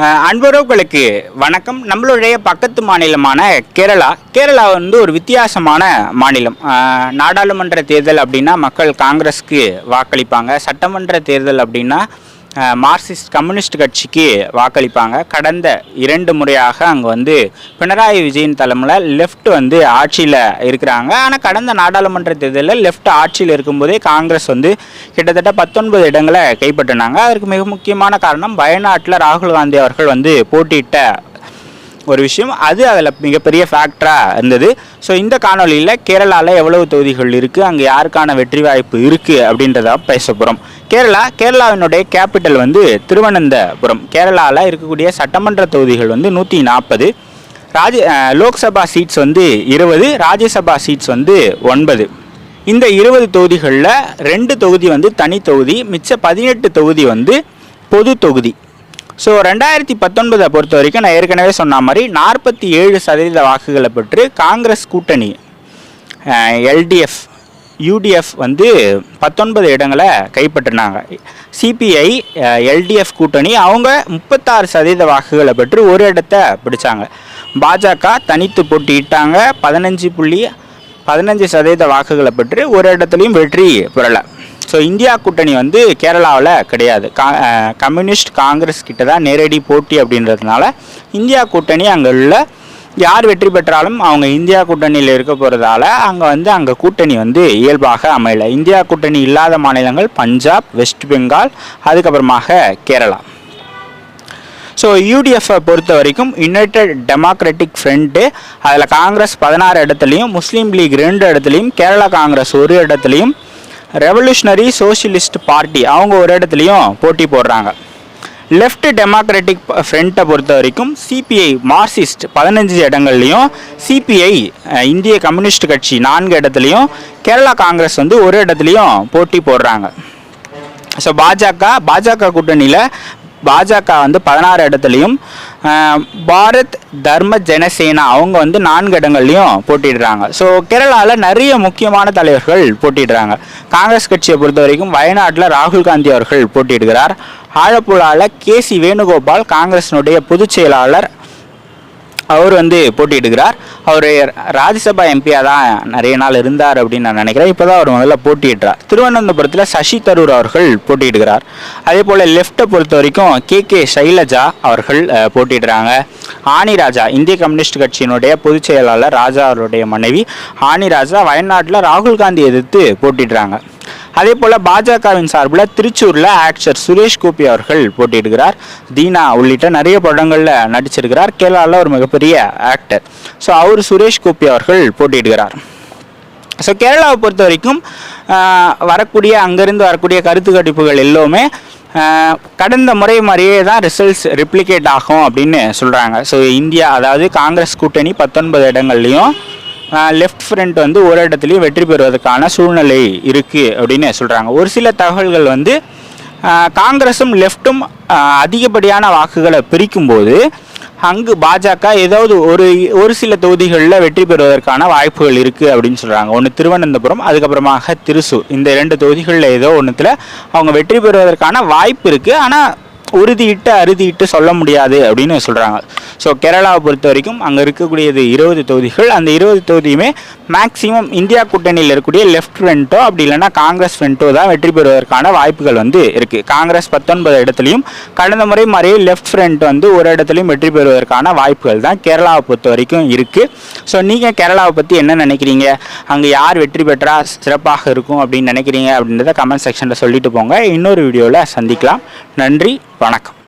அஹ் அன்புறவுகளுக்கு வணக்கம். நம்மளுடைய பக்கத்து மாநிலமான கேரளா. கேரளா வந்து ஒரு வித்தியாசமான மாநிலம். நாடாளுமன்ற தேர்தல் அப்படின்னா மக்கள் காங்கிரஸ்க்கு வாக்களிப்பாங்க. சட்டமன்ற தேர்தல் அப்படின்னா மார்க்சிஸ்ட் கம்யூனிஸ்ட் கட்சிக்கு வாக்களிப்பாங்க. கடந்த இரண்டு முறையாக அங்கே வந்து பினராயி விஜயின் தலைமையில் லெஃப்ட் வந்து ஆட்சியில் இருக்கிறாங்க. ஆனால் கடந்த நாடாளுமன்ற தேர்தலில் லெஃப்ட் ஆட்சியில் இருக்கும்போதே காங்கிரஸ் வந்து கிட்டத்தட்ட பத்தொன்பது இடங்களை கைப்பற்றினாங்க. அதற்கு மிக முக்கியமான காரணம் வயநாட்டில் ராகுல் காந்தி அவர்கள் வந்து போட்டியிட்ட ஒரு விஷயம். அது அதில் மிகப்பெரிய ஃபேக்டராக இருந்தது. ஸோ இந்த காணொலியில் கேரளாவில் எவ்வளவு தொகுதிகள் இருக்குது அங்கே யாருக்கான வெற்றி வாய்ப்பு இருக்குது அப்படின்றத பேச போகிறோம் கேரளா கேரளாவினுடைய கேபிட்டல் வந்து திருவனந்தபுரம். கேரளாவில் இருக்கக்கூடிய சட்டமன்ற தொகுதிகள் வந்து நூற்றி நாற்பது ராஜ லோக்சபா சீட்ஸ் வந்து இருபது ராஜ்யசபா சீட்ஸ் வந்து ஒன்பது. இந்த இருபது தொகுதிகளில் ரெண்டு தொகுதி வந்து தனி தொகுதி மிச்ச பதினெட்டு தொகுதி வந்து பொது தொகுதி. ஸோ ரெண்டாயிரத்தி பத்தொன்பதை பொறுத்த வரைக்கும் நான் ஏற்கனவே சொன்ன மாதிரி நாற்பத்தி ஏழு சதவீத வாக்குகளை பெற்று காங்கிரஸ் கூட்டணி எல்டிஎஃப் யூடிஎஃப் வந்து பத்தொன்பது இடங்களை கைப்பற்றினாங்க. சிபிஐ எல்டிஎஃப் கூட்டணி அவங்க முப்பத்தாறு சதவீத வாக்குகளை பெற்று ஒரு இடத்த பிடிச்சாங்க. பாஜக தனித்து போட்டியிட்டாங்க பதினஞ்சு புள்ளி பதினஞ்சு சதவீத வாக்குகளை பெற்று ஒரு இடத்துலையும் வெற்றி பெறலை. ஸோ இந்தியா கூட்டணி வந்து கேரளாவில் கிடையாது. கா கம்யூனிஸ்ட் காங்கிரஸ் கிட்ட தான் நேரடி போட்டி அப்படின்றதுனால இந்தியா கூட்டணி அங்கே உள்ள யார் வெற்றி பெற்றாலும் அவங்க இந்தியா கூட்டணியில் இருக்க போகிறதால அங்கே வந்து அங்கே கூட்டணி வந்து இயல்பாக அமையல. இந்தியா கூட்டணி இல்லாத மாநிலங்கள் பஞ்சாப் வெஸ்ட் பெங்கால் அதுக்கப்புறமாக கேரளா. ஸோ யூடிஎஃப்பை பொறுத்த வரைக்கும் யுனைடெட் டெமோக்ராட்டிக் ஃப்ரண்ட்டு அதில் காங்கிரஸ் பதினாறு இடத்துலையும் முஸ்லீம் லீக் ரெண்டு இடத்துலையும் கேரளா காங்கிரஸ் ஒரு இடத்துலையும் ரெவல்யூஷனரி சோஷியலிஸ்ட் பார்ட்டி அவங்க ஒரு இடத்துலையும் போட்டி போடுறாங்க. லெஃப்ட் டெமோக்ராட்டிக் ஃப்ரண்ட்டை பொறுத்த வரைக்கும் சிபிஐ மார்க்சிஸ்ட் பதினஞ்சு இடங்கள்லையும் சிபிஐ இந்திய கம்யூனிஸ்ட் கட்சி நான்கு இடத்துலையும் கேரளா காங்கிரஸ் வந்து ஒரு இடத்துலையும் போட்டி போடுறாங்க. ஸோ பாஜக பாஜக கூட்டணியில் பாஜக வந்து பதினாறு இடத்துலையும் பாரத் தர்ம ஜனசேனா அவங்க வந்து நான்கு இடங்கள்லையும் போட்டிடுறாங்க ஸோ கேரளாவில் நிறைய முக்கியமான தலைவர்கள் போட்டிடுறாங்க காங்கிரஸ் கட்சியை பொறுத்த வரைக்கும் வயநாட்டில் ராகுல் காந்தி அவர்கள் போட்டியிடுகிறார். ஆழப்புழாவில் கேசி வேணுகோபால் காங்கிரஸினுடைய பொதுச் செயலாளர் அவர் வந்து போட்டியிடுகிறார். அவர் ராஜ்யசபா எம்பியாக தான் நிறைய நாள் இருந்தார் அப்படின்னு நான் நினைக்கிறேன். இப்போ தான் அவர் முதல்ல போட்டியிடுறார். திருவனந்தபுரத்தில் சசி தரூர் அவர்கள் போட்டியிடுகிறார். அதே போல் லெஃப்ட்டை பொறுத்த வரைக்கும் கே. கே. சைலஜா அவர்கள் போட்டியிடுறாங்க. ஆனி ராஜா இந்திய கம்யூனிஸ்ட் கட்சியினுடைய பொதுச் செயலாளர் ராஜா அவருடைய மனைவி. ஆனி ராஜா வயநாட்டில் ராகுல் காந்தி எதிர்த்து போட்டிடுறாங்க அதே போல் பாஜகவின் சார்பில் திருச்சூரில் ஆக்டர் சுரேஷ் கோபி அவர்கள் போட்டியிடுகிறார். தீனா உள்ளிட்ட நிறைய படங்களில் நடிச்சிருக்கிறார். கேரளாவில் ஒரு மிகப்பெரிய ஆக்டர் ஸோ அவர் சுரேஷ் கோபி அவர்கள் போட்டியிடுகிறார். ஸோ கேரளாவை பொறுத்த வரைக்கும் வரக்கூடிய அங்கேருந்து வரக்கூடிய கருத்து கடிப்புகள் எல்லாமே கடந்த முறை மாதிரியே தான் ரிசல்ட்ஸ் ரிப்ளிகேட் ஆகும் அப்படின்னு சொல்கிறாங்க ஸோ இந்தியா அதாவது காங்கிரஸ் கூட்டணி பத்தொன்பது இடங்கள்லையும் லெஃப்ட் ஃப்ரண்ட் வந்து ஒரு இடத்துலையும் வெற்றி பெறுவதற்கான சூழ்நிலை இருக்குது அப்படின்னு சொல்கிறாங்க ஒரு சில தகவல்கள் வந்து காங்கிரஸும் லெஃப்ட்டும் அதிகப்படியான வாக்குகளை பிரிக்கும்போது அங்கு பாஜக ஏதாவது ஒரு ஒரு சில தொகுதிகளில் வெற்றி பெறுவதற்கான வாய்ப்புகள் இருக்குது அப்படின்னு சொல்கிறாங்க ஒன்று திருவனந்தபுரம் அதுக்கப்புறமாக திருசூர். இந்த இரண்டு தொகுதிகளில் ஏதோ ஒன்றுத்தில் அவங்க வெற்றி பெறுவதற்கான வாய்ப்பு இருக்குது ஆனால் உறுதியிட்டு அறுதியிட்டு சொல்ல முடியாது அப்படின்னு சொல்கிறாங்க ஸோ கேரளாவை பொறுத்த வரைக்கும் அங்கே இருக்கக்கூடியது இருபது தொகுதிகள். அந்த இருபது தொகுதியுமே மேக்ஸிமம் இந்தியா கூட்டணியில் இருக்கக்கூடிய லெஃப்ட் ஃப்ரண்ட்டோ அப்படி இல்லைன்னா காங்கிரஸ் ஃப்ரண்ட்டோ தான் வெற்றி பெறுவதற்கான வாய்ப்புகள் வந்து இருக்குது காங்கிரஸ் பத்தொன்பது இடத்துலையும் கடந்த முறை மாதிரியே லெஃப்ட் ஃப்ரண்ட் வந்து ஒரு இடத்துலையும் வெற்றி பெறுவதற்கான வாய்ப்புகள் தான் கேரளாவை பொறுத்த வரைக்கும் இருக்குது ஸோ நீங்கள் கேரளாவை பற்றி என்ன நினைக்கிறீங்க? அங்கே யார் வெற்றி பெற்றா சிறப்பாக இருக்கும் அப்படின்னு நினைக்கிறீங்க அப்படின்றத கமெண்ட் செக்ஷனில் சொல்லிட்டு போங்க. இன்னொரு வீடியோவில் சந்திக்கலாம். நன்றி. வணக்கம்.